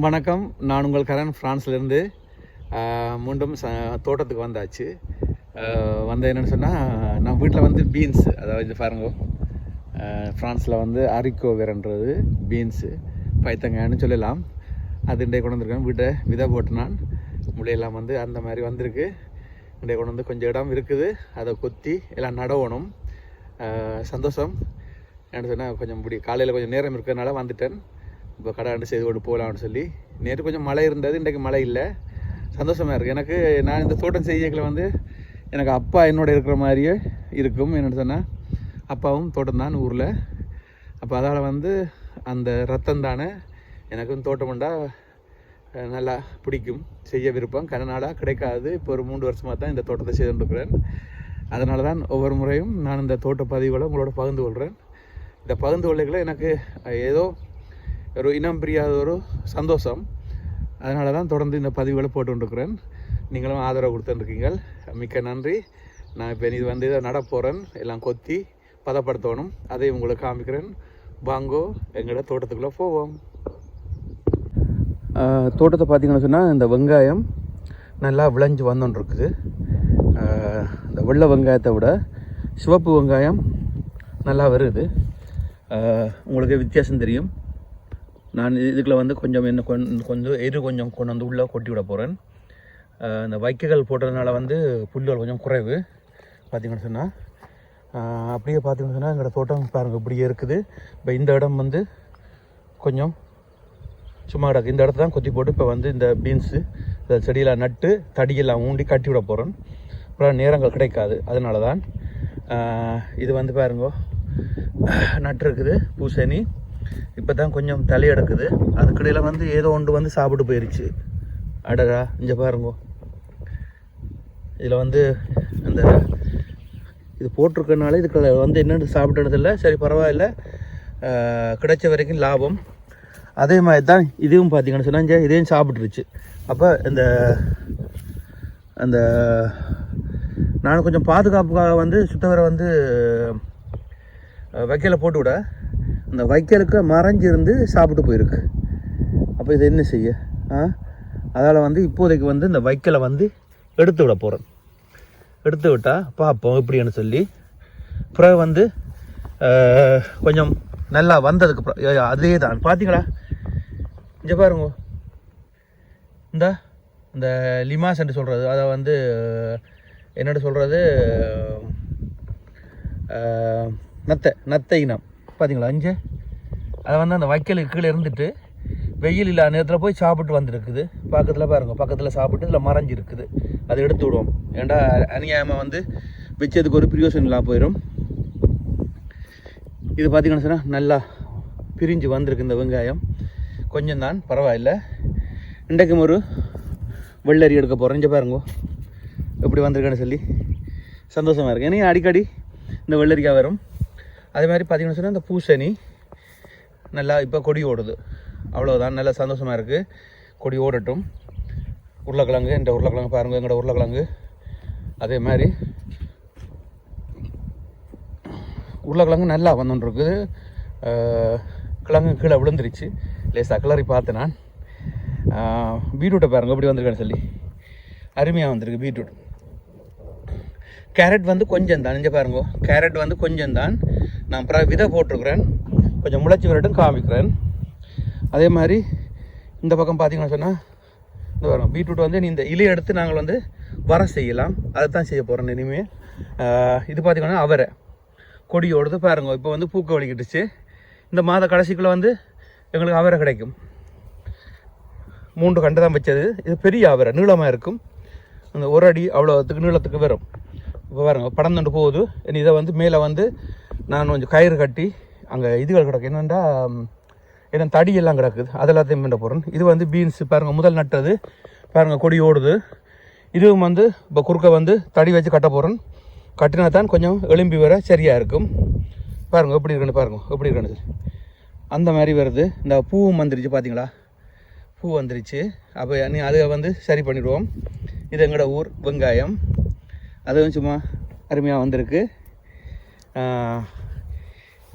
வணக்கம். நான் உங்கள் கரண் ஃப்ரான்ஸ்லேருந்து மீண்டும் ச தோட்டத்துக்கு வந்தாச்சு. வந்து என்னென்னு சொன்னால் நான் வீட்டில் வந்து பீன்ஸ் அதாவது பாருங்க. ஃப்ரான்ஸில் வந்து அரிக்கோவேரன்றது பீன்ஸு பைத்தங்கான்னு சொல்லலாம். அது இன்றைய கொண்டு வந்திருக்கேன். வீட்டை விதை போட்டு நான். முளையெல்லாம் வந்து அந்த மாதிரி வந்திருக்கு. இன்றைய கொண்டு வந்து கொஞ்சம் இடம் இருக்குது. அதை கொத்தி எல்லாம் நடவணும். சந்தோஷம். என்ன சொன்னால் கொஞ்சம் முடி காலையில் கொஞ்சம் நேரம் இருக்கிறதுனால வந்துட்டேன். இப்போ கடாண்டு செய்து கொண்டு போகலாம்னு சொல்லி. நேற்று கொஞ்சம் மழை இருந்தது இன்றைக்கு மழை இல்லை. சந்தோஷமாக இருக்குது எனக்கு நான் இந்த தோட்டம் செய்யக்கில் வந்து எனக்கு அப்பா என்னோட இருக்கிற மாதிரியே இருக்கும். என்னென்னு சொன்னால் அப்பாவும் தோட்டம் தான் ஊரில். அப்போ அதால் வந்து அந்த ரத்தம் தானே எனக்கும் தோட்டம் உண்டா? நல்லா பிடிக்கும். செய்ய விருப்பம். கனநாளாக கிடைக்காது. இப்போ ஒரு மூன்று வருஷமாக தான் இந்த தோட்டத்தை செய்து கொண்டிருக்கிறேன். அதனால தான் ஒவ்வொரு முறையும் நான் இந்த தோட்ட பதிவுகளை உங்களோட பகிர்ந்து கொள்கிறேன் இந்த பகிர்ந்து கொள்ளைகளை எனக்கு ஏதோ ஒரு இனம் பிரியாத ஒரு சந்தோஷம். அதனால தான் தொடர்ந்து இந்த பதிவுகளை போட்டு கொண்டிருக்கிறேன் நீங்களும் ஆதரவு கொடுத்துருக்கீங்க மிக்க நன்றி. நான் இப்போ இது வந்து இதை நடப்போகிறேன் எல்லாம் கொத்தி பதப்படுத்தணும். அதை உங்களுக்கு காமிக்கிறேன். வாங்கோ எங்களோட தோட்டத்துக்குள்ளே போவோம். தோட்டத்தை பார்த்தீங்கன்னு சொன்னால் இந்த வெங்காயம் நல்லா விளைஞ்சு வந்துட்டுருக்குது இந்த வெள்ளை வெங்காயத்தை விட சிவப்பு வெங்காயம் நல்லா வருது. உங்களுக்கு வித்தியாசம் தெரியும். நான் இதுக்குள்ள வந்து கொஞ்சம் என்ன கொஞ்சம் கொஞ்சம் எரு கொஞ்சம் கொண்டு வந்து உள்ளே கொட்டி விட போகிறேன் இந்த வைக்கைகள் போட்டதுனால வந்து புல்லுகள் கொஞ்சம் குறைவு பார்த்திங்கன்னு சொன்னால் அப்படியே பார்த்திங்கன்னு சொன்னால் எங்களோட தோட்டம் பாருங்கள் இப்படியே இருக்குது. இப்போ இந்த இடம் வந்து கொஞ்சம் சும்மா கிடக்கு. இந்த இடத்த தான் கொத்தி போட்டு இப்போ வந்து இந்த பீன்ஸு இந்த செடியெல்லாம் நட்டு தடியெல்லாம் ஊண்டி கட்டி விட போகிறேன் அப்புறம் நேரங்கள் கிடைக்காது அதனால தான் இது வந்து பாருங்க நட்டுருக்குது பூசணி. இப்போ தான் கொஞ்சம் தலையெடுக்குது. அதுக்கிடையில் வந்து ஏதோ ஒன்று வந்து சாப்பிட்டு போயிடுச்சு அடடா இங்கே பாருங்க. இதில் வந்து அந்த இது போட்டிருக்கனால இதுக்கு வந்து என்னென்னு சாப்பிட்டதில்ல சரி பரவாயில்ல. கிடைச்ச வரைக்கும் லாபம். அதே மாதிரி தான் இதுவும் பார்த்தீங்கன்னு சொன்னால் இதையும் சாப்பிட்ருச்சு அப்போ இந்த அந்த நான் கொஞ்சம் பாதுகாப்புக்காக வந்து சுத்தவரை வந்து அஹ், போட்டு விட அந்த வைக்கலுக்கு மறைஞ்சிருந்து சாப்பிட்டு போயிருக்கு. அப்போ இதை என்ன செய்ய? ஆ? அதால் வந்து இப்போதைக்கு வந்து இந்த வைக்கலை வந்து எடுத்து விட போகிறேன் எடுத்து விட்டால் பார்ப்போம் எப்படின்னு சொல்லி. பிறகு வந்து கொஞ்சம் நல்லா வந்ததுக்கு அதே தான் பார்த்தீங்களா இங்கே பாருங்க. இந்த இந்த லிமாஸ் என்று சொல்கிறது அதை வந்து என்னென்னு சொல்கிறது நத்தை நத்தை இனம். பார்த்தீங்களா அஞ்சு. அதை வந்து அந்த வைக்கலுக்கு கீழே இருந்துட்டு வெயில் இல்லாத நேரத்தில் போய் சாப்பிட்டு வந்துருக்குது. பக்கத்தில் பாருங்க பக்கத்தில் சாப்பிட்டு இதில் மறைஞ்சு இருக்குது அதை எடுத்து விடுவோம். ஏண்டா அநியாயமாக வந்து வச்சதுக்கு ஒரு பிரியோசனம் இல்லாமல் போயிடும் இது பார்த்தீங்கன்னு சொன்னால் நல்லா பிரிஞ்சு வந்திருக்கு இந்த வெங்காயம். கொஞ்சம் தான் பரவாயில்ல. இன்றைக்கும் ஒரு வெள்ளரி எடுக்க போகிறேன் இங்கே பாருங்க எப்படி வந்திருக்கேன்னு சொல்லி சந்தோஷமாக இருக்கு. ஏன்னா அடிக்கடி இந்த வெள்ளரிக்காய் வரும். அதே மாதிரி பார்த்திங்கன்னு சொன்னால் இந்த பூசணி நல்லா இப்போ கொடி ஓடுது. அவ்வளோதான் நல்லா சந்தோஷமாக இருக்குது கொடி ஓடட்டும். உருளைக்கிழங்கு இந்த உருளைக்கிழங்கு பாருங்கள் எங்களோட உருளைக்கிழங்கு. அதே மாதிரி உருளைக்கிழங்கு நல்லா வந்துன்னு இருக்குது கிழங்கு கீழே விழுந்துருச்சு. லேசாக கிளறி பார்த்தேன் நான். பீட்ரூட்டை பாருங்க எப்படி வந்திருக்கேன்னு சொல்லி. அருமையாக வந்திருக்கு பீட்ரூட். கேரட் வந்து கொஞ்சம் தான் இங்கே பாருங்க கேரட் வந்து கொஞ்சம் தான் நான் பிற விதை போட்டிருக்கிறேன். கொஞ்சம் முளைச்சி வரட்டும் காமிக்கிறேன். அதே மாதிரி இந்த பக்கம் பார்த்தீங்கன்னு சொன்னால் இந்த வரும் பீட்ரூட் வந்து நீ இந்த இலையை எடுத்து நாங்கள் வந்து வர செய்யலாம். அதை தான் செய்ய போகிறோம் இனிமேல் இது பார்த்திங்கன்னா அவரை. கொடியோடது பாருங்க இப்போ வந்து பூக்க வலிக்கிட்டுச்சு. இந்த மாத கடைசிக்குள்ளே வந்து எங்களுக்கு அவரை கிடைக்கும். மூன்று கண்டு தான் வச்சது இது பெரிய அவரை நீளமாக இருக்கும். அந்த ஒரு அடி அவ்வளோத்துக்கு நீளத்துக்கு வரும். இப்போ பாருங்க படந்துட்டு போகுது. இதை வந்து மேலே வந்து நான் கொஞ்சம் கயிறு கட்டி அங்கே இதுகள் கிடக்கு. என்னென்னா என்ன தடியெல்லாம் கிடக்குது? அதெல்லாத்தையும் பண்ண போகிறேன் இது வந்து பீன்ஸ் பாருங்கள் முதல் நட்டது. பாருங்கள் கொடி ஓடுது. இதுவும் வந்து இப்போ குறுக்க வந்து தடி வச்சு கட்ட போகிறேன் கட்டினா தான் கொஞ்சம் எலும்பி வர சரியாக இருக்கும். பாருங்கள் எப்படி இருக்குன்னு பாருங்கள் எப்படி இருக்குன்னு. அந்த மாதிரி வருது. இந்த பூவும் வந்துருச்சு பார்த்தீங்களா பூ வந்துருச்சு. அப்போ நீ அதை வந்து சரி பண்ணிவிடுவோம் இது எங்களோட ஊர்? வெங்காயம். அதுவும் சும்மா அருமையாக வந்திருக்கு.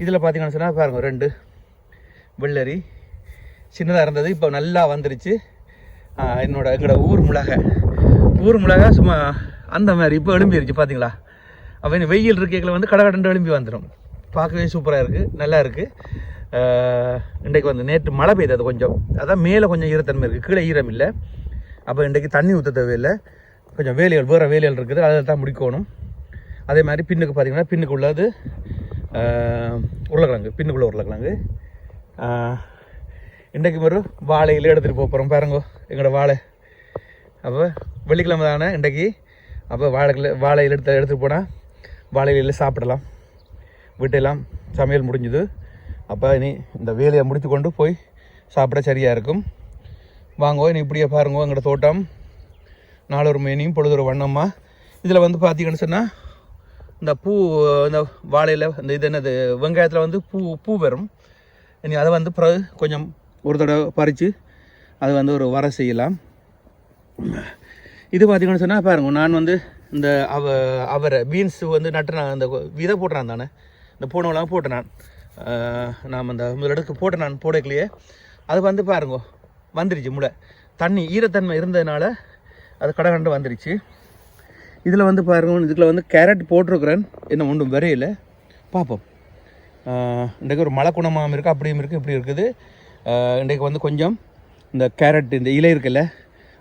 இதில் பார்த்தீங்கன்னு சொன்னால் பாருங்கள் ரெண்டு வெள்ளரி. சின்னதாக இருந்தது இப்போ நல்லா வந்துருச்சு. என்னோடய என்னோட எங்களோட ஊர் மிளகை. ஊர் மிளகா சும்மா அந்த மாதிரி இப்போ எழும்பிருச்சு பார்த்தீங்களா அப்போ இந்த வெயில் இருக்கைகளை வந்து கடகடண்டு எழும்பி வந்துடும் பார்க்கவே சூப்பராக இருக்குது நல்லா இருக்குது இன்றைக்கு வந்து நேற்று மழை பெய்தது கொஞ்சம். அதான் மேலே கொஞ்சம் ஈரத்தன்மை இருக்குது கீழே ஈரம் இல்லை அப்போ இன்றைக்கு தண்ணி ஊற்ற தேவையில்லை. கொஞ்சம் வேலைகள் வேறு வேலைகள் இருக்குது அதில் தான் முடிக்கணும். அதே மாதிரி பின்னுக்கு பார்த்தீங்கன்னா பின்னுக்கு உள்ளது உருளைக்கிழங்கு பின்னுக்குள்ளே உருளைக்கிழங்கு. இன்றைக்கு ஒரு வாழையில் எடுத்துகிட்டு போக போகிறோம் பாருங்கோ எங்களோட வாழை. அப்போ வெள்ளிக்கிழமை தானே இன்றைக்கு? அப்போ வாழைக்கில் வாழையில் எடுத்து எடுத்துகிட்டு போனால் வாழையிலே சாப்பிடலாம். வீட்டெல்லாம் சமையல் முடிஞ்சுது. அப்போ இனி இந்த வேலையை முடித்து கொண்டு போய் சாப்பிட சரியாக இருக்கும். வாங்க இனி இப்படியே பாருங்கோ எங்களோட தோட்டம். நாலொரு மேனியும் பொழுதொரு வண்ணமாக இதில் வந்து பார்த்தீங்கன்னு சொன்னால் இந்த பூ இந்த வாழையில் இந்த இது என்னது வெங்காயத்தில் வந்து பூ பூ வரும். இனி அதை வந்து பிறகு கொஞ்சம் ஒரு தடவை பறித்து அது வந்து ஒரு வர செய்யலாம். இது பார்த்தீங்கன்னு சொன்னால் பாருங்க நான் வந்து இந்த அவ அவரை பீன்ஸ் வந்து நட்டு நான் இந்த விதை போட்டுறான் தானே. இந்த பூனவெல்லாம் போட்டேன் நான் நாம் அந்த முதலடுக்கு போட்டேன் நான் போடக்கலையே அது வந்து பாருங்க வந்துருச்சு முளை. தண்ணி ஈரத்தன்மை இருந்ததுனால அது கடகண்டு வந்துருச்சு. இதில் வந்து பாருங்க இதுக்குள்ள வந்து கேரட் போட்டிருக்கிறேன். என்ன ஒன்றும் வரையில. பார்ப்போம். இன்றைக்கு ஒரு மழை குணமாகவும் இருக்குது அப்படியும் இருக்குது இப்படி இருக்குது. இன்றைக்கு வந்து கொஞ்சம் இந்த கேரட் இந்த இலை இருக்குல்ல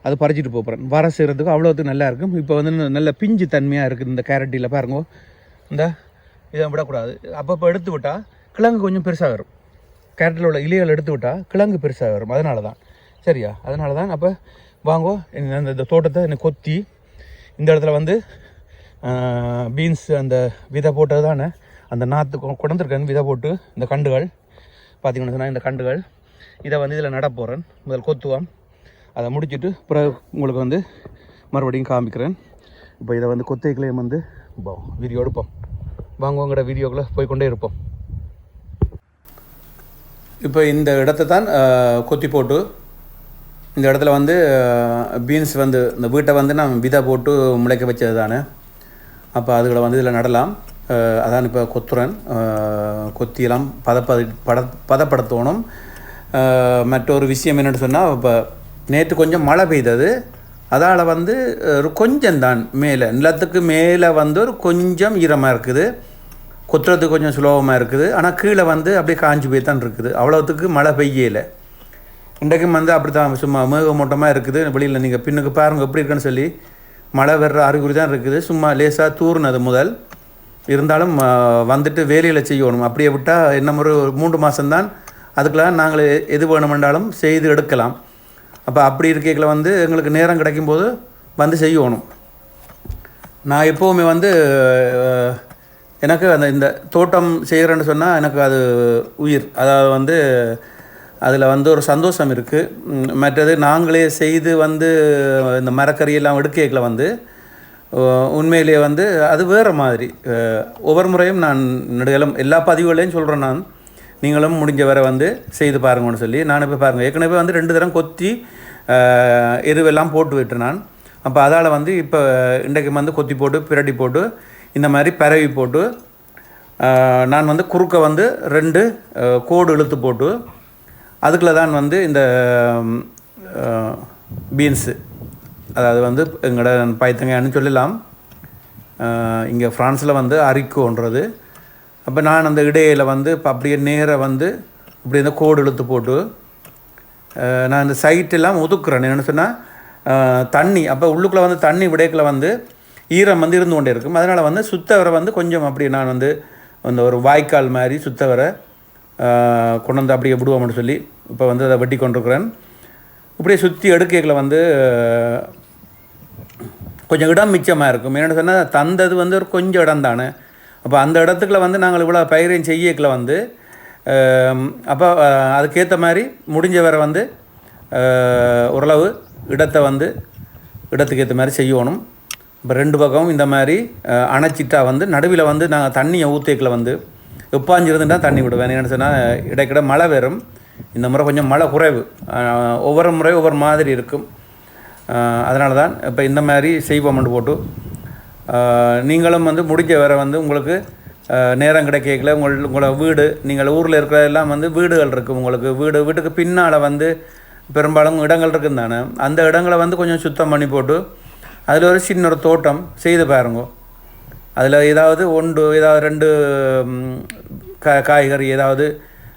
அது பறிச்சிட்டு போகிறேன் வர செய்கிறதுக்கு அவ்வளோத்துக்கு நல்லா இருக்கும். இப்போ வந்து நல்ல பிஞ்சு தன்மையாக இருக்குது இந்த கேரட்டில் பாருங்க. இந்த இதை விடக்கூடாது. அப்பப்போ எடுத்து விட்டால் கிழங்கு கொஞ்சம் பெருசாக வரும். கேரட்டில் உள்ள இலைகள் எடுத்து விட்டால் கிழங்கு பெருசாக வரும். அதனால தான் சரியா? அதனால தான் அப்போ வாங்கோ. இந்த இந்த- தோட்டத்தை எனக்கு கொத்தி இந்த இடத்துல வந்து பீன்ஸ் அந்த விதை போட்டது தானே. அந்த நாற்று குடந்திருக்கேன் விதை போட்டு. இந்த கண்டுகள் பார்த்திங்கன்னு சொன்னால் இந்த கண்டுகள். இதை வந்து இதில் நட போகிறேன் முதல் கொத்துவோம். அதை முடிச்சுட்டு பிறகு உங்களுக்கு வந்து மறுபடியும் காமிக்கிறேன். இப்போ இதை வந்து கொத்தைகளையும் வந்து போ வீடியோ எடுப்போம். வாங்குவோங்கிற வீடியோக்குள்ளே போய்க்கொண்டே இருப்போம். இப்போ இந்த இடத்த தான் கொத்தி போட்டு இந்த இடத்துல வந்து பீன்ஸ் வந்து இந்த வீட்டை வந்து நான் விதை போட்டு முளைக்க வச்சது தானே அப்போ அதுகளை வந்து இதில் நடலாம். அதான் இப்போ கொத்துறன் கொத்தியெல்லாம் பதப்பதி பத பதப்படுத்தணும். மற்றொரு விஷயம் என்னென்னு சொன்னால் இப்போ நேற்று கொஞ்சம் மழை பெய்தது. அதால் வந்து ஒரு கொஞ்சம் தான் மேலே நிலத்துக்கு மேலே வந்து ஒரு கொஞ்சம் ஈரமாக இருக்குது. கொத்துறதுக்கு கொஞ்சம் சுலபமாக இருக்குது. ஆனால் கீழே வந்து அப்படியே காஞ்சி போய் தான் இருக்குது. அவ்வளோத்துக்கு மழை பெய்யலை. இன்றைக்கும் வந்து அப்படி தான் சும்மா மேகமூட்டமாக இருக்குது. வெளியில் நீங்கள் பின்னுக்கு பாருங்க எப்படி இருக்குன்னு சொல்லி. மழை வர்ற அறிகுறி தான் இருக்குது. சும்மா லேசாக தூர்னது முதல். இருந்தாலும் வந்துட்டு வேலையில் செய்யணும். அப்படியே விட்டால் என்ன ஒரு மூன்று மாதம்தான் அதுக்கெல்லாம் நாங்கள் எது வேணுமென்றாலும் செய்து எடுக்கலாம். அப்போ அப்படி இருக்கைகளை வந்து எங்களுக்கு நேரம் கிடைக்கும்போது வந்து செய்யணும். நான் எப்போவுமே வந்து எனக்கு அந்த இந்த தோட்டம் செய்கிறேன்னு சொன்னால் எனக்கு அது உயிர். அதாவது வந்து அதில் வந்து ஒரு சந்தோஷம் இருக்குது மற்றது நாங்களே செய்து வந்து இந்த மரக்கறியெல்லாம் எடுக்கைகளை வந்து உண்மையிலேயே வந்து அது வேறு மாதிரி. ஒவ்வொரு முறையும் நான் நெடுகலும் எல்லா பதிவுகளையும் சொல்கிறேன் நான். நீங்களும் முடிஞ்ச வரை வந்து செய்து பாருங்கன்னு சொல்லி நான் போய் பாருங்கள் ஏற்கனவே வந்து ரெண்டு தரம் கொத்தி எருவெல்லாம் போட்டு விட்டு நான். அப்போ அதால் வந்து இப்போ இன்றைக்கு வந்து கொத்தி போட்டு பிரட்டி போட்டு இந்த மாதிரி பரவி போட்டு நான் வந்து குறுக்க வந்து ரெண்டு கோடு இழுத்து போட்டு அதுக்குள்ள தான் வந்து இந்த பீன்ஸு அதாவது வந்து எங்களோட பைத்தங்கான்னு சொல்லலாம் இங்கே ஃப்ரான்ஸில் வந்து அரிக்கோன்றது. அப்போ நான் அந்த இடையில வந்து இப்போ அப்படியே நேராக வந்து இப்படி இந்த கோடு இழுத்து போட்டு நான் இந்த சைட்டெல்லாம் ஒதுக்குறேன். என்னென்னு சொன்னால் தண்ணி. அப்போ உள்ளுக்குள்ளே வந்து தண்ணி விடைக்குள்ள வந்து ஈரம் வந்து இருந்து கொண்டே இருக்கும். அதனால் வந்து சுத்தவரை வந்து கொஞ்சம் அப்படி நான் வந்து அந்த ஒரு வாய்க்கால் மாதிரி சுத்தவரை வர கொண்டு வந்து அப்படியே விடுவோம்னு சொல்லி இப்போ வந்து அதை வெட்டி கொண்டிருக்கிறேன். இப்படியே சுற்றி எடுக்கைகளை வந்து கொஞ்சம் இடம் மிச்சமாக இருக்கும். என்னென்னு சொன்னால் தந்தது வந்து ஒரு கொஞ்சம் இடம் தானே. அப்போ அந்த இடத்துக்குள்ள வந்து நாங்கள் இவ்வளோ பயிரையும் செய்யக்கில் வந்து அப்போ அதுக்கேற்ற மாதிரி முடிஞ்ச வரை வந்து ஓரளவு இடத்தை வந்து இடத்துக்கு ஏற்ற மாதிரி செய்யணும். இப்போ ரெண்டு பக்கமும் இந்த மாதிரி அணைச்சிட்டா வந்து நடுவில் வந்து நாங்கள் தண்ணியை ஊற்றிக்கல வந்து எப்பாஞ்சிருந்துட்டா தண்ணி விடுவேன். என்னென்னு சொன்னால் இடைக்கிட மழை வரும் இந்த முறை கொஞ்சம் மழை குறைவு. ஒவ்வொரு முறை ஒவ்வொரு மாதிரி இருக்கும். அதனால தான் இப்போ இந்த மாதிரி செய்வோம்னு போட்டு நீங்களும் வந்து முடிஞ்ச வரை வந்து உங்களுக்கு நேரம் கிடைக்கல. உங்கள் உங்களோட வீடு நீங்கள் ஊரில் இருக்கிற எல்லாம் வந்து வீடுகள் இருக்குது உங்களுக்கு. வீடு வீட்டுக்கு பின்னால் வந்து பெரும்பாலும் இடங்கள் இருக்குன்னு தானே அந்த இடங்களை வந்து கொஞ்சம் சுத்தம் பண்ணி போட்டு அதில் ஒரு சின்ன ஒரு தோட்டம் செய்து பாருங்க. அதில் ஏதாவது ஒன்று ஏதாவது ரெண்டு கா காய்கறி ஏதாவது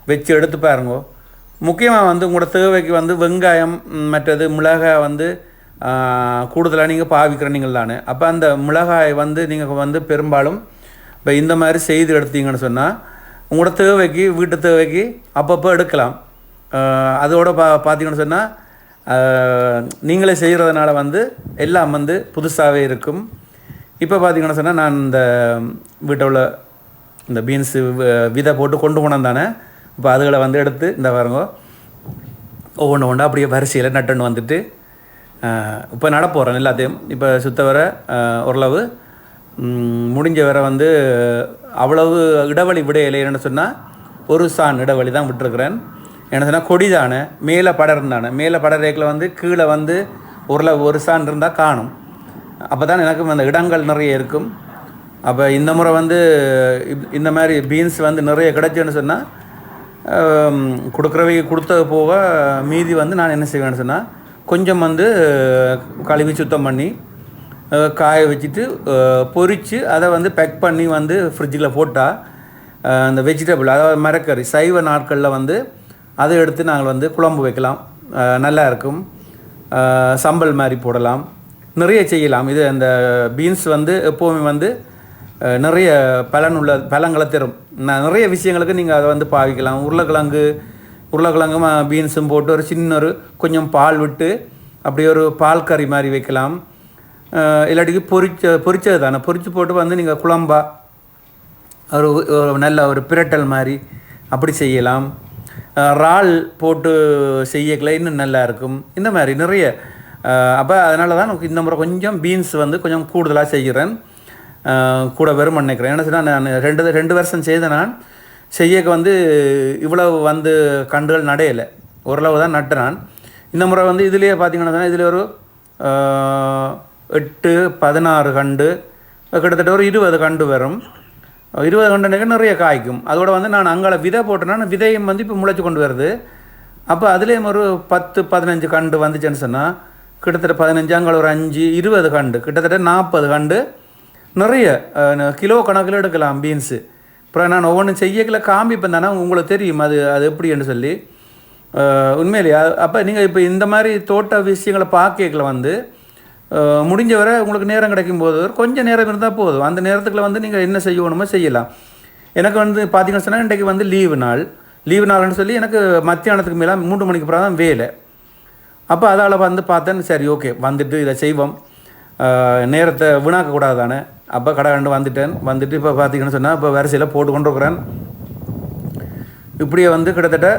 வச்சு எடுத்து பாருங்க. முக்கியமாக வந்து உங்களோட தேவைக்கு வந்து வெங்காயம் மற்றது மிளகாய் வந்து கூடுதலாக நீங்கள் பாவிக்கிறீங்கள் அப்போ அந்த மிளகாய் வந்து நீங்கள் வந்து பெரும்பாலும் இப்போ இந்த மாதிரி செய்து எடுத்தீங்கன்னு சொன்னால் உங்களோட தேவைக்கு வீட்டு தேவைக்கு அப்பப்போ எடுக்கலாம். அதோட பா பார்த்தீங்கன்னு சொன்னால் நீங்களே செய்கிறதுனால வந்து எல்லாம் வந்து புதுசாகவே இருக்கும். இப்போ பார்த்திங்கன்னா சொன்னால் நான் இந்த வீட்டில் உள்ள இந்த பீன்ஸு விதை போட்டு கொண்டு போனேன் தானே. இப்போ அதுகளை வந்து எடுத்து இந்த பாருங்க ஒவ்வொன்று ஒன்றா அப்படியே வரிசையில் நட்டுன்னு வந்துட்டு இப்போ நடப்போகிறேன் எல்லாத்தையும். இப்போ சுத்த வர ஓரளவு முடிஞ்ச வரை வந்து அவ்வளவு இடைவெளி விட என்னென்னு சொன்னால் ஒரு சான் இடைவெளி தான் விட்டுருக்குறேன். என்ன சொன்னால் கொடி தானே மேலே படர் மேலே படரேக்கில் வந்து கீழே வந்து ஓரளவு ஒரு சான் இருந்தால் காணும். அப்போ தான் எனக்கும் அந்த இடங்கள் நிறைய இருக்கும். அப்போ இந்த முறை வந்து இப்- இந்த மாதிரி பீன்ஸ் வந்து நிறைய கிடைச்சுன்னு சொன்னால் கொடுக்குறவைக்கு கொடுத்தது போக மீதி வந்து நான் என்ன செய்வேன்னு சொன்னால் கொஞ்சம் வந்து கழுவி சுத்தம் பண்ணி காய வச்சுட்டு பொறித்து அதை வந்து பேக் பண்ணி வந்து ஃப்ரிட்ஜில் போட்டால் அந்த வெஜிடபிள் அதாவது மரக்கறி சைவ நாட்களில் வந்து அதை எடுத்து நாங்கள் வந்து குழம்பு வைக்கலாம். நல்லா இருக்கும். சம்பல் மாதிரி போடலாம். நிறைய செய்யலாம். இது அந்த பீன்ஸ் வந்து எப்போவுமே வந்து நிறைய நிறைய பலனுள்ள பழங்களை தரும். நான் நிறைய விஷயங்களுக்கு நீங்கள் அதை வந்து பாவிக்கலாம். உருளைக்கிழங்கு உருளைக்கிழங்கும் பீன்ஸும் போட்டு ஒரு சின்ன ஒரு கொஞ்சம் பால் விட்டு அப்படி ஒரு பால் கறி மாதிரி வைக்கலாம். இல்லாட்டிக்கு பொரிச்ச பொரிச்சது தானே. பொரித்து போட்டு வந்து நீங்கள் குழம்பா ஒரு நல்ல ஒரு பிரட்டல் மாதிரி அப்படி செய்யலாம். இறால் போட்டு செய்யக்கல இன்னும் நல்லா இருக்கும். இந்த மாதிரி நிறைய அப்போ அதனால தான் இந்த முறை கொஞ்சம் பீன்ஸ் வந்து கொஞ்சம் கூடுதலாக செய்கிறேன். கூட வெறும் நினைக்கிறேன் என்ன சொன்னால் நான் ரெண்டு ரெண்டு வருஷம் செய்த நான் செய்யக்கு வந்து இவ்வளவு வந்து கண்டுகள் நடையலை. ஓரளவு தான் நட்டுறான் இந்த முறை வந்து இதுலேயே பார்த்தீங்கன்னா இதில் ஒரு எட்டு பதினாறு கண்டு கிட்டத்தட்ட ஒரு இருபது கண்டு வரும். இருபது கண்டு நிறைய காய்க்கும். அதோட வந்து நான் அங்கே விதை போட்டேன்னா விதையும் வந்து இப்போ முளைச்சி கொண்டு வருது. அப்போ அதுலேயும் ஒரு பத்து பதினஞ்சு கண்டு வந்துச்சுன்னு சொன்னால் கிட்டத்தட்ட பதினஞ்சு ஒரு அஞ்சு இருபது கண்டு கிட்டத்தட்ட நாற்பது கண்டு. நிறைய கிலோ கணக்கில் எடுக்கலாம் பீன்ஸு. அப்புறம் நான் ஒவ்வொன்றும் செய்யக்கில் காமிப்பேன் தானே உங்களுக்கு தெரியும் அது அது எப்படின்னு சொல்லி. உண்மையிலேயே அப்போ நீங்கள் இப்போ இந்த மாதிரி தோட்ட விஷயங்களை பார்க்கல வந்து முடிஞ்ச வரை உங்களுக்கு நேரம் கிடைக்கும் போது கொஞ்சம் நேரம் இருந்தால் போதும். அந்த நேரத்துக்குள்ள வந்து நீங்கள் என்ன செய்யணுமோ செய்யலாம். எனக்கு வந்து பார்த்தீங்கன்னு சொன்னால் இன்றைக்கு வந்து லீவு நாள். லீவு நாள்னு சொல்லி எனக்கு மத்தியானத்துக்கு மேலே மூன்று மணிக்கு அப்புறம் தான் வேலை. அப்போ அதால் வந்து பார்த்தேன் சரி ஓகே வந்துட்டு இதை செய்வோம். நேரத்தை வீணாக்கக்கூடாது தானே அப்போ கடை கண்டு வந்துட்டேன். வந்துட்டு இப்போ பார்த்தீங்கன்னு சொன்னால் இப்போ வரிசையில் போட்டு கொண்டிருக்கிறேன். இப்படியே வந்து கிட்டத்தட்ட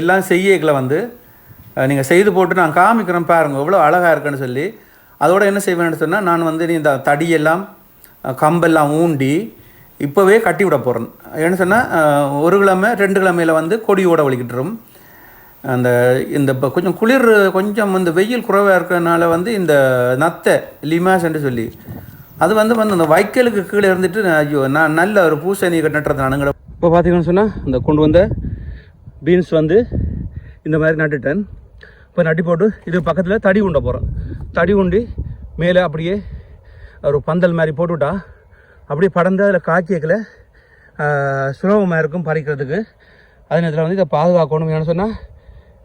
எல்லாம் செய்யக்களை வந்து நீங்கள் செய்து போட்டு நான் காமிக்கிறேன் பாருங்கள் எவ்வளோ அழகாக இருக்குன்னு சொல்லி. அதோட என்ன செய்வேன்னு சொன்னால் நான் வந்து நீ இந்த தடியெல்லாம் கம்பெல்லாம் ஊண்டி இப்போவே கட்டி விட போகிறேன் ஏன்னு சொன்னால் ஒரு கிழமை ரெண்டு கிழமையில் வந்து கொடியோட வலிக்கிட்டுரும். அந்த இந்த இப்போ கொஞ்சம் குளிர் கொஞ்சம் இந்த வெயில் குறைவாக இருக்கிறதுனால வந்து இந்த நத்தை லிமாஸ்ன்னு சொல்லி அது வந்து வந்து அந்த வைக்கலுக்கு கீழே இருந்துட்டு நான் ஐயோ நான் நல்ல ஒரு பூசணி நட்டுறது நானுங்கிற இப்போ பார்த்தீங்கன்னு சொன்னால் இந்த கொண்டு வந்த பீன்ஸ் வந்து இந்த மாதிரி நட்டுட்டேன். இப்போ நட்டி போட்டு இது பக்கத்தில் தடி உண்ட போகிறேன் தடி உண்டி மேலே அப்படியே ஒரு பந்தல் மாதிரி போட்டுவிட்டா அப்படியே படந்து அதில் காய்க்கல சுலபமாக இருக்கும் பறிக்கிறதுக்கு. அதே நேரத்தில் வந்து இதை பாதுகாக்கணும் ஏன்னு சொன்னால்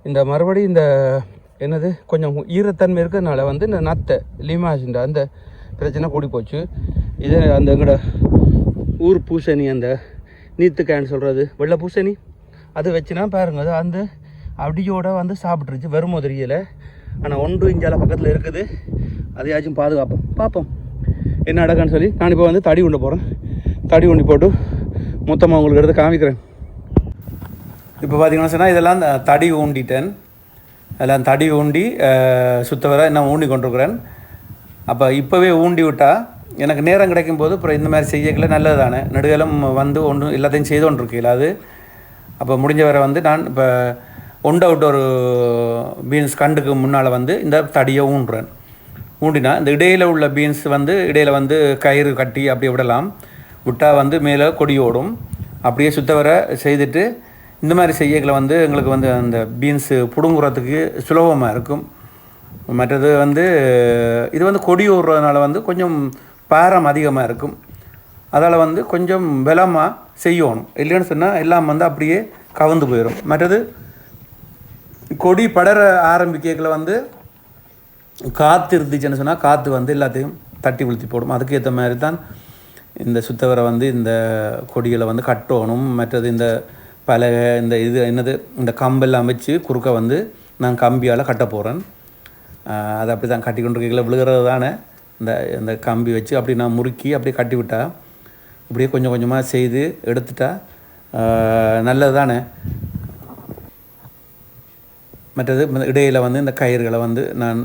இந்த மறுபடி இந்த என்னது கொஞ்சம் ஈரத்தன்மை இருக்கிறதுனால வந்து இந்த நத்தை லிமாசின்ற அந்த பிரச்சனை கூடி போச்சு. இது அந்த எங்களோட ஊர் பூசணி அந்த நீத்துக்காய்ன்னு சொல்கிறது வெள்ளை பூசணி. அது வச்சுனா பாருங்க அது அந்த அடியோட வந்து சாப்பிட்ருச்சு வெறும் தெரியல ஆனால் ஒன்று இஞ்சால பக்கத்தில் இருக்குது. அதையாச்சும் பாதுகாப்போம். பார்ப்போம் என்ன அடக்கான்னு சொல்லி நான் இப்போ வந்து தடி உண்டு போகிறேன் தடி உண்டி போட்டு மொத்தமாக உங்களுக்கு எடுத்து காமிக்கிறேன். இப்போ பார்த்தீங்கன்னா சொன்னால் இதெல்லாம் தடி ஊண்டிட்டேன். அதெல்லாம் தடி ஊண்டி சுத்த வர நான் ஊண்டி கொண்டிருக்கிறேன். அப்போ இப்போவே ஊண்டி விட்டால் எனக்கு நேரம் கிடைக்கும் போது அப்புறம் இந்த மாதிரி செய்யக்கல நல்லது தானே நெடுகாலம் வந்து ஒன்று எல்லாத்தையும் செய்து கொண்டு இருக்கீங்களா அது? அப்போ முடிஞ்ச வரை வந்து நான் இப்போ ஒன் அவுட் ஒரு பீன்ஸ் கண்டுக்கு முன்னால் வந்து இந்த தடியை ஊண்டுறேன் ஊண்டினா இந்த இடையில் உள்ள பீன்ஸ் வந்து இடையில் வந்து கயிறு கட்டி அப்படி விடலாம். விட்டால் வந்து மேலே கொடி ஓடும். அப்படியே சுத்த வர செய்துட்டு இந்த மாதிரி செய்யகளை வந்து எங்களுக்கு வந்து அந்த பீன்ஸு பிடுங்குறதுக்கு சுலபமாக இருக்கும். மற்றது வந்து இது வந்து கொடி விடுறதுனால வந்து கொஞ்சம் பாரம் அதிகமாக இருக்கும். அதால் வந்து கொஞ்சம் பலமாக செய்யணும். இல்லைன்னு சொன்னால் எல்லாம் வந்து அப்படியே கவுந்து போயிடும் மற்றது கொடி படர ஆரம்பிக்கல வந்து காற்று இருந்துச்சுன்னு சொன்னால் காற்று வந்து எல்லாத்தையும் தட்டி வீழ்த்தி போடும். அதுக்கு ஏற்ற மாதிரி தான் இந்த சுத்தவரை வந்து இந்த கொடிகளை வந்து கட்டணும். மற்றது இந்த பல இந்த இது என்னது இந்த கம்பெல்லாம் அமைச்சு குறுக்க வந்து நான் கம்பியால் கட்ட போகிறேன் அதை அப்படி தான் கட்டி கொண்டு இருக்கீங்களா விழுகிறது தானே. இந்த இந்த கம்பி வச்சு அப்படி நான் முறுக்கி அப்படியே கட்டி விட்டா இப்படியே கொஞ்சம் கொஞ்சமாக செய்து எடுத்துட்டா நல்லது தானே. மற்றது இடையில் வந்து இந்த கயிறுகளை வந்து நான்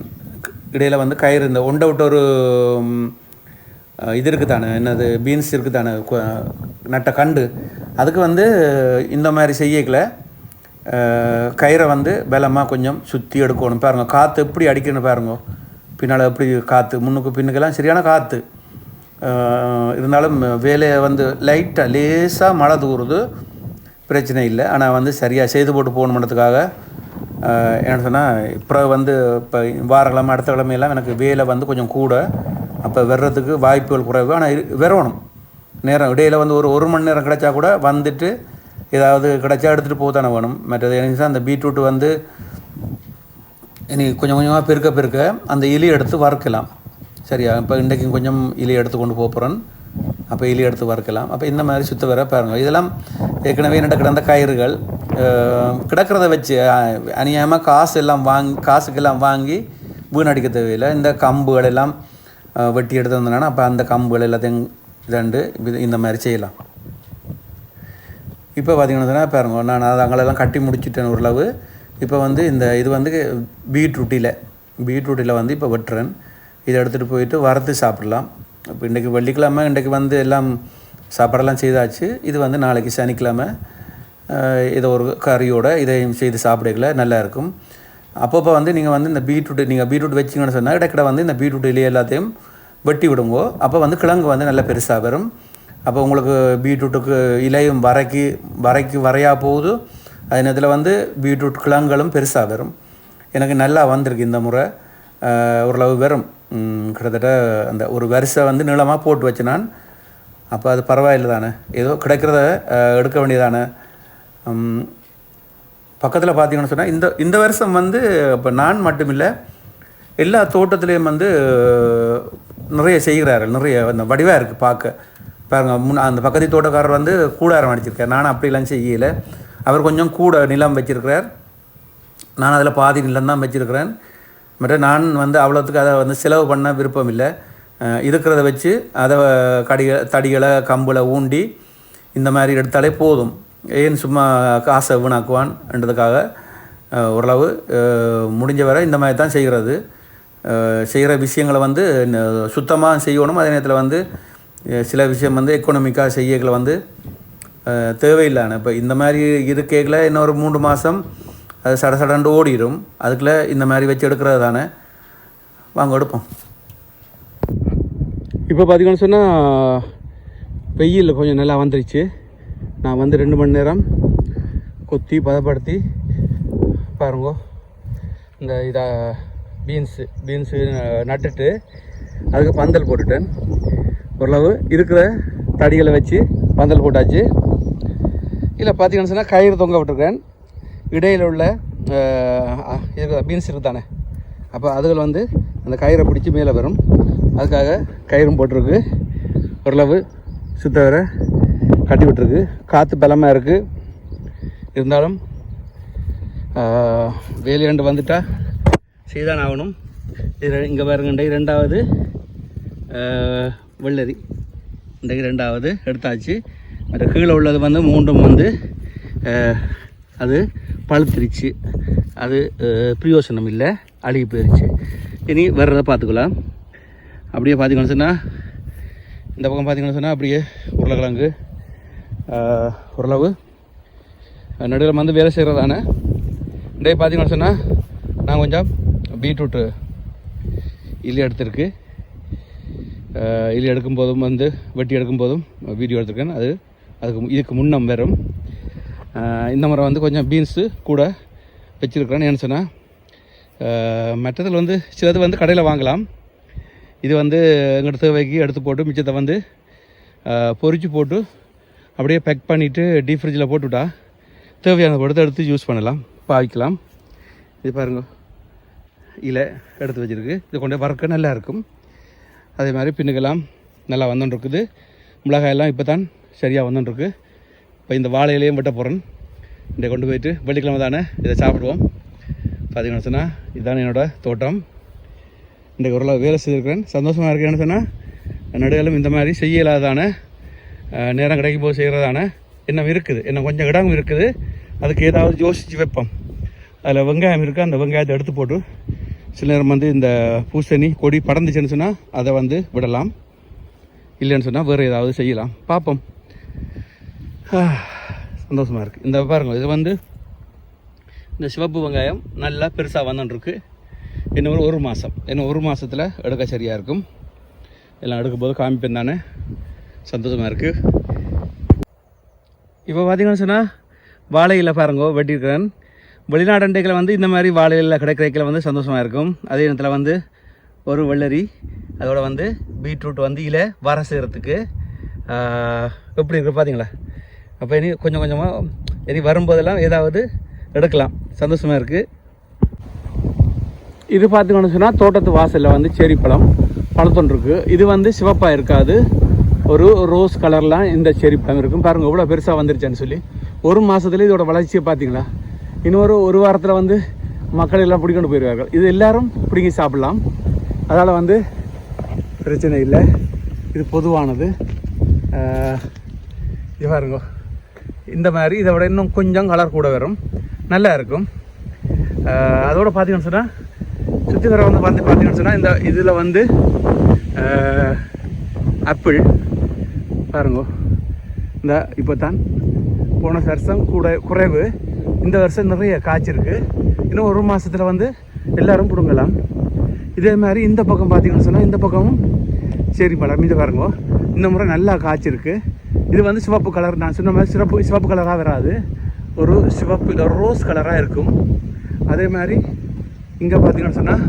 இடையில் வந்து கயிறு இந்த ஒண்டை விட்ட ஒரு இது இருக்குது தானே என்னது? பீன்ஸ் இருக்குது தானே நட்ட கண்டு. அதுக்கு வந்து இந்த மாதிரி செய்யக்கில் கயிறை வந்து பலமாக கொஞ்சம் சுற்றி எடுக்கணும். பாருங்க காற்று எப்படி அடிக்கணும் பாருங்க. பின்னால் எப்படி காற்று முன்னுக்கு பின்னுக்கெல்லாம் சரியான காற்று இருந்தாலும் வேலையை வந்து லைட்டாக லேசாக மழை தூறுது பிரச்சனை இல்லை. ஆனால் வந்து சரியாக செய்து போட்டு போகணுன்றதுக்காக என்ன சொன்னால் இப்போ வந்து இப்போ வாரக்கிழமை அடுத்த கிழமையெல்லாம் எனக்கு வேலை வந்து கொஞ்சம் கூட. அப்போ வர்றதுக்கு வாய்ப்புகள் குறைவு. ஆனால் வரணும். நேரம் இடையில வந்து ஒரு ஒரு மணி நேரம் கிடைச்சா கூட வந்துட்டு ஏதாவது கிடைச்சா எடுத்துகிட்டு போக தானே வேணும். மற்றது எனக்கு அந்த பீட்ரூட் வந்து இனி கொஞ்சம் கொஞ்சமாக பெருக்க பெருக்க அந்த இலி எடுத்து வறுக்கலாம். சரியா? இப்போ இன்றைக்கும் கொஞ்சம் இலி எடுத்து கொண்டு போகிறேன் அப்போ இலி எடுத்து வறுக்கலாம். அப்போ இந்த மாதிரி சுத்த வர பாருங்கள் இதெல்லாம் ஏற்கனவே என்னட்ட கிடந்த கயிறுகள். கிடக்கிறத வச்சு அநியாயமாக காசு எல்லாம் வாங்கி காசுக்கெல்லாம் வாங்கி வீணடிக்க தேவையில்லை. இந்த கம்புகள் எல்லாம் வெட்டி எடுத்து வந்தோன்னா அப்போ அந்த கம்புகள் எல்லாத்தையும் இதண்டு இது- இந்த மாதிரி செய்யலாம். இப்போ பார்த்திங்கன்னா பாருங்க நான் அதை அங்கெல்லாம் கட்டி முடிச்சிட்டேன் ஓரளவு. இப்போ வந்து இந்த இது வந்து பீட்ரூட்டியில் பீட்ரூட்டில் வந்து இப்போ வெட்டுறேன். இதை எடுத்துகிட்டு போயிட்டு வறுத்து சாப்பிடலாம். இப்போ இன்றைக்கி வெள்ளிக்கிழமை இன்றைக்கு வந்து எல்லாம் சாப்பாடெல்லாம் செய்தாச்சு. இது வந்து நாளைக்கு சனிக்கிழமை. இதை ஒரு கறியோடு இதையும் செய்து சாப்பிடல நல்லா இருக்கும். அப்பப்போ வந்து நீங்கள் வந்து இந்த பீட்ரூட் நீங்கள் பீட்ரூட் வச்சிங்கன்னு சொன்னால் இடைக்கிட வந்து இந்த பீட்ரூட் இலையை எல்லாத்தையும் வெட்டி விடுங்கோ. அப்போ வந்து கிழங்கு வந்து நல்லா பெருசாக வரும். அப்போ உங்களுக்கு பீட்ரூட்டுக்கு இலையும் வரைக்கு வரைக்கு வரையா போகுது. அதே நேரத்தில் வந்து பீட்ரூட் கிழங்குகளும் பெருசாக வரும். எனக்கு நல்லா வந்திருக்கு இந்த முறை. ஓரளவு வெறும் கிட்டத்தட்ட அந்த ஒரு வரிசை வந்து நீளமாக போட்டு வச்சு நான் அப்போ அது பரவாயில்ல தானே. ஏதோ கிடைக்கிறத எடுக்க வேண்டியதானே. பக்கத்தில் பார்த்தீங்கன்னு சொன்னால் இந்த இந்த வருஷம் வந்து இப்போ நான் மட்டும் இல்லை எல்லா தோட்டத்துலேயும் வந்து நிறைய செய்கிறார்கள். நிறைய அந்த வடிவாக இருக்குது பார்க்க பாருங்க முன் அந்த பக்கத்து தோட்டக்காரர் வந்து கூடாரம் அடிச்சிருக்கார். நான் அப்படிலாம் செய்யலை. அவர் கொஞ்சம் கூட நிலம் வச்சிருக்கிறார். நான் அதில் பாதி நிலம் தான் வச்சுருக்கிறேன். மற்ற நான் வந்து அவ்வளோத்துக்கு அதை வந்து செலவு பண்ண விருப்பம் இல்லை. இருக்கிறத வச்சு அதை கடிக தடிகளை கம்பில் ஊண்டி இந்த மாதிரி எடுத்தாலே போதும். ஏன் சும்மா காசை வீணாக்குவான்ன்றதுக்காக என்றதுக்காக ஓரளவு முடிஞ்ச வரை இந்த மாதிரி தான் செய்கிறது. செய்கிற விஷயங்களை வந்து சுத்தமாக செய்யணும். அதே நேரத்தில் வந்து சில விஷயம் வந்து எக்கனாமிக்காக செய்யகளை வந்து தேவையில்லான இப்போ இந்த மாதிரி இருக்கைகளை இன்னொரு மூன்று மாதம் அது சட சடண்டு ஓடிடும் அதுக்குள்ளே இந்த மாதிரி வச்சு எடுக்கிறது தானே. வாங்க எடுப்போம். இப்போ பார்த்திங்கன்னு சொன்னால் வெயில் கொஞ்சம் நல்லா வந்துருச்சு. நான் வந்து ரெண்டு மணி நேரம் கொத்தி பதப்படுத்தி பாருங்க இந்த இதாக பீன்ஸு பீன்ஸு நட்டுட்டு அதுக்கு பந்தல் போட்டுட்டேன். ஓரளவு இருக்கிற தடிகளை வச்சு பந்தல் போட்டாச்சு. இல்லை பார்த்தீங்கன்னு சொன்னால் கயிறு தொங்க விட்டுருக்கேன் இடையில் உள்ள பீன்ஸ் இருக்கு தானே அப்போ அதுகள் வந்து அந்த கயிறை பிடிச்சி மேலே வரும். அதுக்காக கயிறும் போட்டிருக்கு. ஓரளவு சுத்த வர கட்டி விட்டுருக்கு காற்று பலமாக இருக்குது இருந்தாலும் வேலையாண்டு வந்துட்டா செய்தான் ஆகணும். இங்கே பாருங்க இன்றைக்கு ரெண்டாவது வெள்ளரி. இன்றைக்கு ரெண்டாவது எடுத்தாச்சு. மற்ற கீழே உள்ளது வந்து மூன்றும் வந்து அது பழுத்திருச்சு. அது பிரயோசனம் இல்லை. அழுகி போயிருச்சு. இனி வர்றதை பார்த்துக்கலாம். அப்படியே பார்த்தீங்கன்னு சொன்னால் இந்த பக்கம் பார்த்தீங்கன்னு சொன்னால் அப்படியே உருளைக்கிழங்கு ஓரளவு. நடுவில் வந்து வேலை செய்கிறதான டே பார்த்தீங்கன்னு சொன்னால் நான் கொஞ்சம் பீட்ரூட்டு இல்லி எடுத்திருக்கு. அஹ், எடுக்கும்போதும் எடுக்கும் போதும் வந்து வெட்டி எடுக்கும் போதும் வீடியோ எடுத்திருக்கேன். அது அதுக்கு இதுக்கு முன்னம் வரும் இந்த முறை வந்து கொஞ்சம் பீன்ஸு கூட வச்சுருக்கிறேன். ஏன்னு சொன்னால் மற்றதில் வந்து சிலது வந்து கடையில் வாங்கலாம். இது வந்து எங்கள் தேவைக்கு எடுத்து போட்டு மிச்சத்தை வந்து பொறிச்சு போட்டு அப்படியே பேக் பண்ணிவிட்டு டீப் ஃப்ரிட்ஜில் போட்டுவிட்டா தேவையான பொறுத்து எடுத்து யூஸ் பண்ணலாம். பாய்க்கலாம். இது பாருங்க. இலை எடுத்து வச்சிருக்கு. இது கொண்டு வறுக்க நல்லா இருக்கும். அதே மாதிரி பின்னுக்கெல்லாம் நல்லா வந்துட்டுருக்குது மிளகாயெல்லாம் இப்போ தான் சரியாக வந்துட்டுருக்கு இப்போ இந்த வாழை இலையும் வெட்ட போகிறேன் இதை கொண்டு போயிட்டு வெள்ளிக்கிழமை தானே இதை சாப்பிடுவோம். பார்த்தீங்கன்னு சொன்னால் இதுதான் என்னோடய தோட்டம். இன்றைக்கு ஓரளவு வேலை செய்திருக்கிறேன். சந்தோஷமாக இருக்கேன்னு சொன்னால் நடுகளும் இந்த மாதிரி செய்ய நேரம் கிடைக்கும் போது செய்கிறதான எண்ணம் இருக்குது. இன்னும் கொஞ்சம் இடம் இருக்குது. அதுக்கு ஏதாவது யோசித்து வைப்போம். அதில் வெங்காயம் இருக்குது அந்த வெங்காயத்தை எடுத்து போட்டு சில நேரம் வந்து இந்த பூசணி கொடி படந்துச்சுன்னு சொன்னால் அதை வந்து விடலாம். இல்லைன்னு சொன்னால் வேறு ஏதாவது செய்யலாம். பார்ப்போம். சந்தோஷமாக இருக்குது இந்த பாருங்க இது வந்து இந்த சிவப்பு வெங்காயம் நல்லா பெருசாக வந்துட்டுருக்கு இன்னும் ஒரு ஒரு மாதம் இன்னும் ஒரு மாதத்தில் எடுக்க சரியாக இருக்கும். எல்லாம் எடுக்கும்போது காமிப்பேன் தானே. சந்தோஷமாக இருக்குது இப்போ பார்த்தீங்கன்னு சொன்னால் வாழையில் பாருங்கோ வெட்டியிருக்கிறேன். வெளிநாடண்டைகளை வந்து இந்த மாதிரி வாழையில் கிடைக்கிறக்கில் வந்து சந்தோஷமாக இருக்கும். அதே நேரத்தில் வந்து ஒரு வெள்ளரி அதோட வந்து பீட்ரூட் வந்து இலை வர செய்கிறதுக்கு எப்படி இருக்குது பார்த்தீங்களா அப்போ இனி கொஞ்சம் கொஞ்சமாக இனி வரும்போதெல்லாம் ஏதாவது எடுக்கலாம். சந்தோஷமாக இருக்குது இது பார்த்தீங்கன்னு சொன்னால் தோட்டத்து வாசலில் வந்து செரி பழம் பழத்தொன்று இருக்குது இது வந்து சிவப்பாக இருக்காது. ஒரு ரோஸ் கலர்லாம் இந்த செரி பழம் இருக்கும். பாருங்கள் எவ்வளோ பெருசாக வந்துருச்சான்னு சொல்லி. ஒரு மாதத்துல இதோட வளர்ச்சியை பார்த்தீங்களா? இன்னொரு ஒரு வாரத்தில் வந்து மக்கள் எல்லாம் பிடிக்கொண்டு போயிடுவார்கள் இது எல்லாரும் பிடிங்கி சாப்பிடலாம். அதால் வந்து பிரச்சனை இல்லை. இது பொதுவானது. இது பாருங்க. இந்த மாதிரி இதை விட இன்னும் கொஞ்சம் கலர் கூட வரும். நல்லா இருக்கும். அதோட பார்த்தீங்கன்னு சொன்னால் சுற்றி வர வந்து பார்த்து பார்த்தீங்கன்னு சொன்னால் இந்த இதில் வந்து ஆப்பிள் பாருங்க. இந்த இப்போ தான் போன வருஷம் கூட குறைவு. இந்த வருஷம் நிறைய காய்ச்சிருக்கு. இன்னும் ஒரு மாதத்தில் வந்து எல்லோரும் பிடுங்கலாம். இதே மாதிரி இந்த பக்கம் பார்த்தீங்கன்னு சொன்னால் இந்த பக்கமும் சரி பழம் இது பாருங்க. இந்த முறை நல்லா காய்ச்சிருக்கு. இது வந்து சிவப்பு கலர் நான் சொன்ன மாதிரி சிறப்பு சிவப்பு கலராக வராது. ஒரு சிவப்பு ரோஸ் கலராக இருக்கும். அதே மாதிரி இங்கே பார்த்தீங்கன்னு சொன்னால்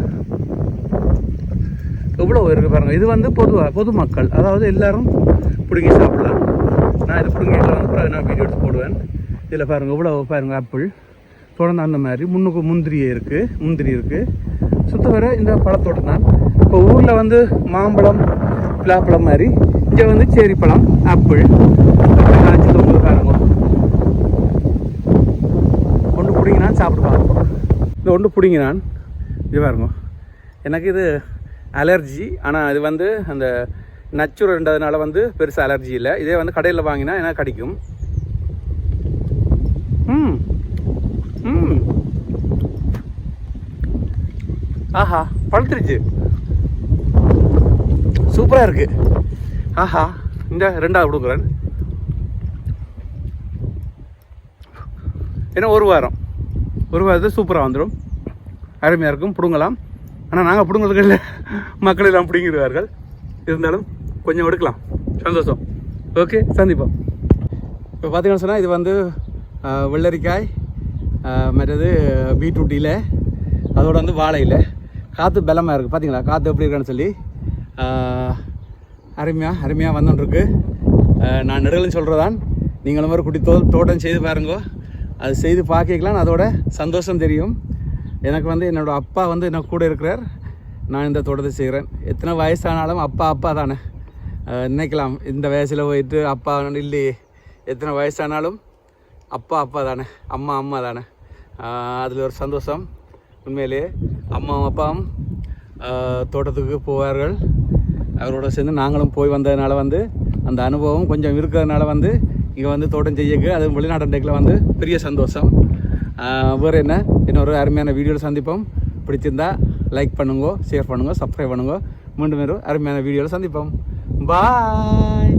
எவ்வளோ இருக்குது பாருங்கள் இது வந்து பொதுவாக பொதுமக்கள் அதாவது எல்லோரும் பிடுங்கி சாப்பிடலாம். நான் இது பிடுங்கி வந்து நான் வீடியோ எடுத்து போடுவேன். இதில் பாருங்க இவ்வளோ பாருங்கள் ஆப்பிள் தொடர்ந்து அந்த மாதிரி முன்னுக்கு முந்திரி இருக்குது முந்திரி இருக்குது சுத்த வர இந்த பழத்தோட்டம் தான். இப்போ ஊரில் வந்து மாம்பழம் பிளாப்பழம் மாதிரி இங்கே வந்து சேரி பழம் ஆப்பிள் காய்ச்சி தொங்குது பாருங்க. ஒன்று பிடிங்கினான் சாப்பிடுவாங்க இந்த ஒன்று பிடிங்கினான். இது பாருங்க. எனக்கு இது அலர்ஜி. ஆனால் இது வந்து அந்த நச்சுரன்றதுனால வந்து பெருசாக அலர்ஜி இல்லை. இதே வந்து கடையில் வாங்கினா எனக்கு கிடைக்கும்? ம். ம். ஆஹா பழுத்துருச்சு. சூப்பராக இருக்கு. ஆஹா இந்த ரெண்டாவது கொடுக்குறேன். ஏன்னா ஒரு வாரம். ஒரு வாரத்தில் சூப்பராக வந்துடும். அருமையாக இருக்கும். பிடுங்கலாம். ஆனால் நாங்கள் பிடுங்கிறதுக்கு இல்லை. மக்கள் எல்லாம் பிடுங்கிடுவார்கள். இருந்தாலும் கொஞ்சம் எடுக்கலாம் சந்தோஷம். ஓகே சந்திப்போம். இப்போ பார்த்தீங்கன்னு சொன்னால் இது வந்து வெள்ளரிக்காய் மற்றது பீட்ரூட்டியில் அதோட வந்து வாழையில் காற்று பலமாக இருக்குது பார்த்தீங்களா காற்று எப்படி இருக்குன்னு சொல்லி அருமையாக அருமையாக வந்துட்டுருக்கு நான் நெடுகளும் சொல்கிறதான் நீங்களும் மாதிரி குட்டி தோ தோட்டம் செய்து பாருங்க. அது செய்து பார்க்கலாம் அதோட சந்தோஷம் தெரியும். எனக்கு வந்து என்னோட அப்பா வந்து என்ன கூட இருக்கிறார். நான் இந்த தோட்டத்தை செய்கிறேன். எத்தனை வயசானாலும் அப்பா அப்பா தானே. நினைக்கலாம். இந்த வயசில் போயிட்டு அப்பா இல்லையே. எத்தனை வயசானாலும் அப்பா அப்பா தானே. அம்மா அம்மா தானே. அதில் ஒரு சந்தோஷம். உண்மையிலேயே அம்மாவும் அப்பாவும் தோட்டத்துக்கு போவார்கள். அவரோட சேர்ந்து நாங்களும் போய் வந்ததுனால வந்து அந்த அனுபவம் கொஞ்சம் இருக்கிறதுனால வந்து இங்கே வந்து தோட்டம் செய்யக்கு அது வெளிநாட்டு வந்து பெரிய சந்தோஷம். வேறு என்ன? இன்னொரு அருமையான வீடியோவில் சந்திப்போம். பிடிச்சிருந்தா லைக் பண்ணுங்க ஷேர் பண்ணுங்க சப்ஸ்கிரைப் பண்ணுங்க. மீண்டும் ஒரு அருமையான வீடியோவில் சந்திப்போம். பாய்